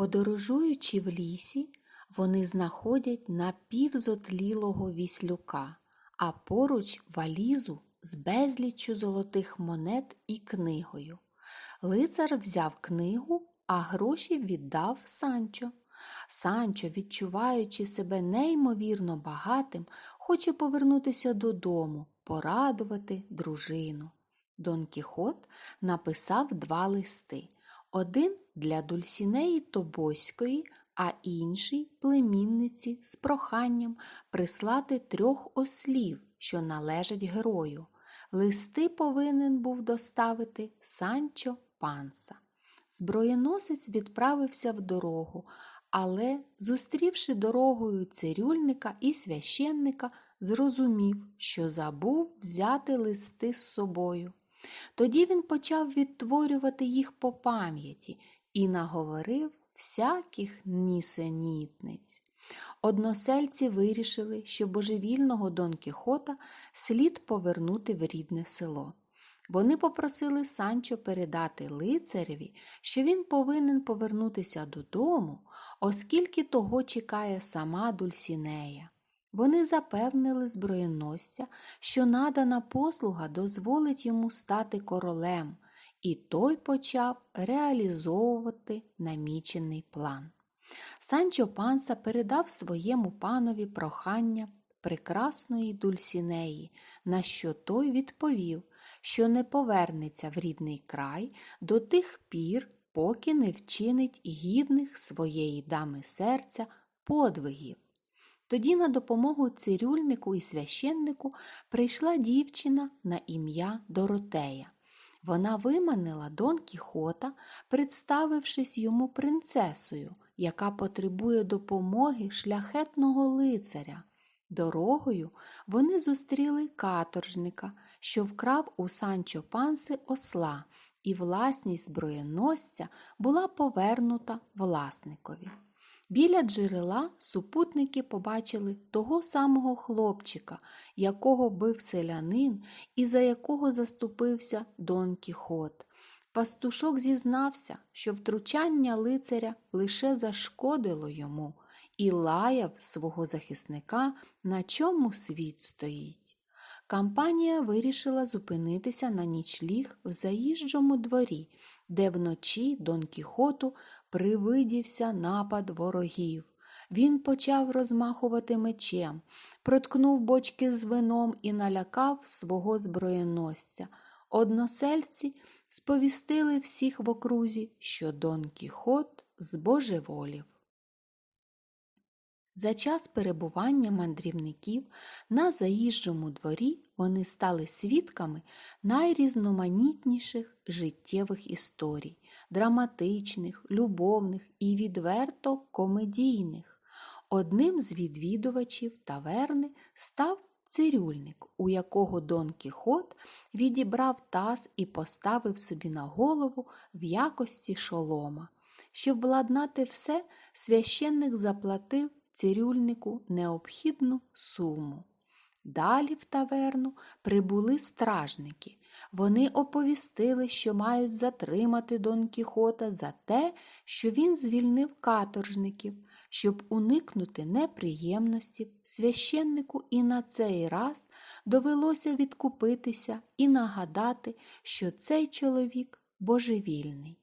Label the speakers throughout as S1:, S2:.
S1: Подорожуючи в лісі, вони знаходять напівзотлілого віслюка, а поруч валізу з безліччю золотих монет і книгою. Лицар взяв книгу, а гроші віддав Санчо. Санчо, відчуваючи себе неймовірно багатим, хоче повернутися додому, порадувати дружину. Дон Кіхот написав два листи один для Дульсінеї Тобоської, а інший племінниці з проханням прислати трьох ослів, що належать герою. Листи повинен був доставити Санчо Панса. Зброєносець відправився в дорогу, але, зустрівши дорогою цирюльника і священника, зрозумів, що забув взяти листи з собою. Тоді він почав відтворювати їх по пам'яті і наговорив всяких нісенітниць. Односельці вирішили, що божевільного Дон Кіхота слід повернути в рідне село. Вони попросили Санчо передати лицареві, що він повинен повернутися додому, оскільки того чекає сама Дульсінея. Вони запевнили зброєносця, що надана послуга дозволить йому стати королем, і той почав реалізовувати намічений план. Санчо Панса передав своєму панові прохання прекрасної Дульсінеї, на що той відповів, що не повернеться в рідний край до тих пір, поки не вчинить гідних своєї дами серця подвигів. Тоді на допомогу цирюльнику і священнику прийшла дівчина на ім'я Доротея. Вона виманила Дон Кіхота, представившись йому принцесою, яка потребує допомоги шляхетного лицаря. Дорогою вони зустріли каторжника, що вкрав у Санчо Панси осла, і власність зброєносця була повернута власникові. Біля джерела супутники побачили того самого хлопчика, якого бив селянин і за якого заступився Дон Кіхот. Пастушок зізнався, що втручання лицаря лише зашкодило йому і лаяв свого захисника, на чому світ стоїть. Кампанія вирішила зупинитися на нічліг в заїжджому дворі, де вночі Дон Кіхоту привидівся напад ворогів. Він почав розмахувати мечем, проткнув бочки з вином і налякав свого зброєносця. Односельці сповістили всіх в окрузі, що Дон Кіхот збожеволів. За час перебування мандрівників на заїжджому дворі вони стали свідками найрізноманітніших життєвих історій, драматичних, любовних і відверто комедійних. Одним з відвідувачів таверни став цирюльник, у якого Дон Кіхот відібрав таз і поставив собі на голову в якості шолома. Щоб владнати все, священник заплатив цирюльнику необхідну суму. Далі в таверну прибули стражники. Вони оповістили, що мають затримати Дон Кіхота за те, що він звільнив каторжників, щоб уникнути неприємності, священнику і на цей раз довелося відкупитися і нагадати, що цей чоловік божевільний.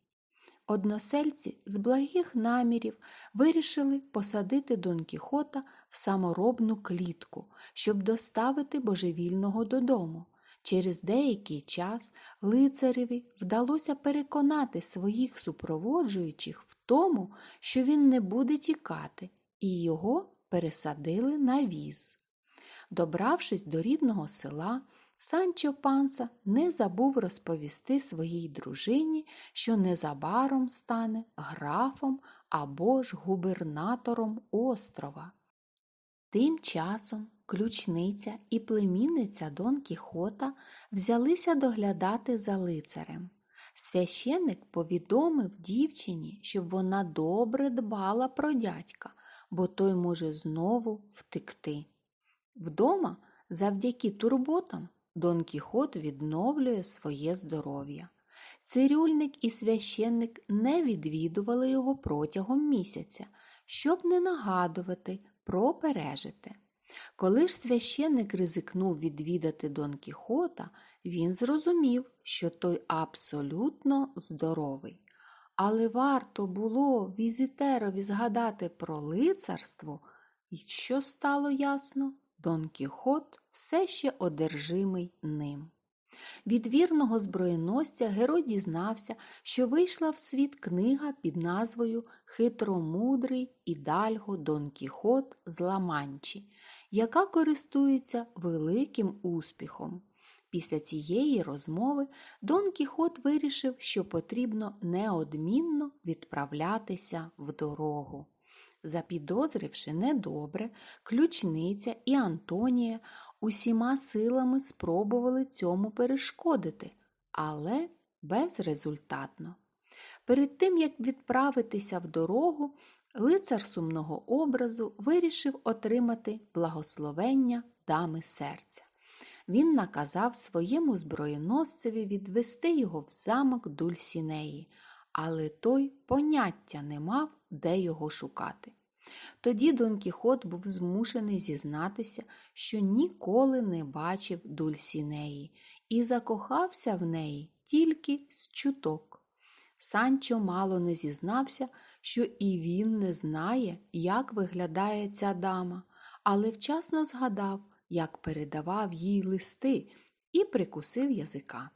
S1: Односельці з благих намірів вирішили посадити Дон Кіхота в саморобну клітку, щоб доставити божевільного додому. Через деякий час лицареві вдалося переконати своїх супроводжуючих в тому, що він не буде тікати, і його пересадили на віз. Добравшись до рідного села, Санчо Панса не забув розповісти своїй дружині, що незабаром стане графом або ж губернатором острова. Тим часом ключниця і племінниця Дон Кіхота взялися доглядати за лицарем. Священник повідомив дівчині, щоб вона добре дбала про дядька, бо той може знову втекти. Вдома, завдяки турботам, Дон Кіхот відновлює своє здоров'я. Цирюльник і священник не відвідували його протягом місяця, щоб не нагадувати про пережите. Коли ж священник ризикнув відвідати Дон Кіхота, він зрозумів, що той абсолютно здоровий. Але варто було візитерові згадати про лицарство, і що стало ясно, Дон Кіхот все ще одержимий ним. Від вірного зброєносця герой дізнався, що вийшла в світ книга під назвою Хитромудрий ідальго Дон Кіхот з Ламанчі, яка користується великим успіхом. Після цієї розмови Дон Кіхот вирішив, що потрібно неодмінно відправлятися в дорогу. Запідозривши недобре, ключниця і Антонія усіма силами спробували цьому перешкодити, але безрезультатно. Перед тим, як відправитися в дорогу, лицар сумного образу вирішив отримати благословення дами серця. Він наказав своєму зброєносцеві відвести його в замок Дульсінеї, але той поняття не мав, де його шукати. Тоді Дон Кіхот був змушений зізнатися, що ніколи не бачив Дульсінеї і закохався в неї тільки з чуток. Санчо мало не зізнався, що і він не знає, як виглядає ця дама, але вчасно згадав, як передавав їй листи, і прикусив язика.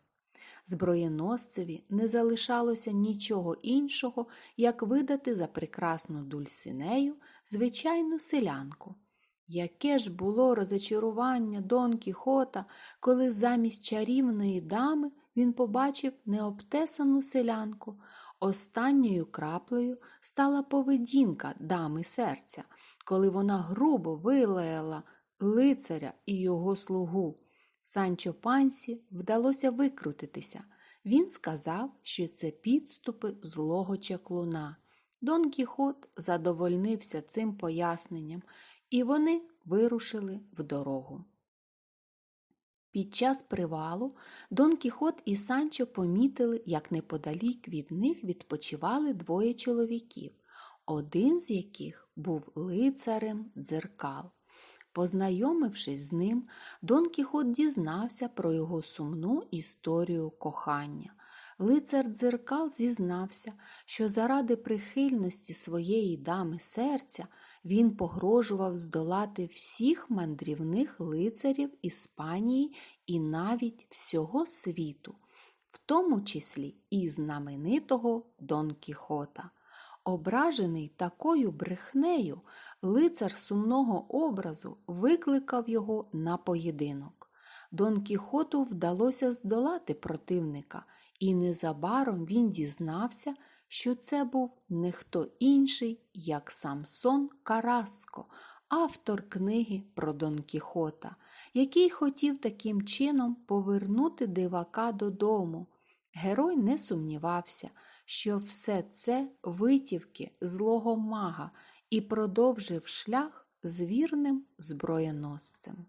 S1: Зброєносцеві не залишалося нічого іншого, як видати за прекрасну дульсинею звичайну селянку. Яке ж було розочарування Дон Кіхота, коли замість чарівної дами він побачив необтесану селянку. Останньою краплею стала поведінка дами серця, коли вона грубо вилаяла лицаря і його слугу. Санчо Пансі вдалося викрутитися. Він сказав, що це підступи злого чаклуна. Дон Кіхот задовольнився цим поясненням, і вони вирушили в дорогу. Під час привалу Дон Кіхот і Санчо помітили, як неподалік від них відпочивали двоє чоловіків, один з яких був лицарем дзеркал. Познайомившись з ним, Дон Кіхот дізнався про його сумну історію кохання. Лицар дзеркал зізнався, що заради прихильності своєї дами серця він погрожував здолати всіх мандрівних лицарів Іспанії і навіть всього світу, в тому числі і знаменитого Дон Кіхота. Ображений такою брехнею, лицар сумного образу викликав його на поєдинок. Дон Кіхоту вдалося здолати противника, і незабаром він дізнався, що це був не хто інший, як Самсон Караско, автор книги про Дон Кіхота, який хотів таким чином повернути дивака додому. Герой не сумнівався, що все це витівки злого мага і продовжив шлях з вірним зброєносцем.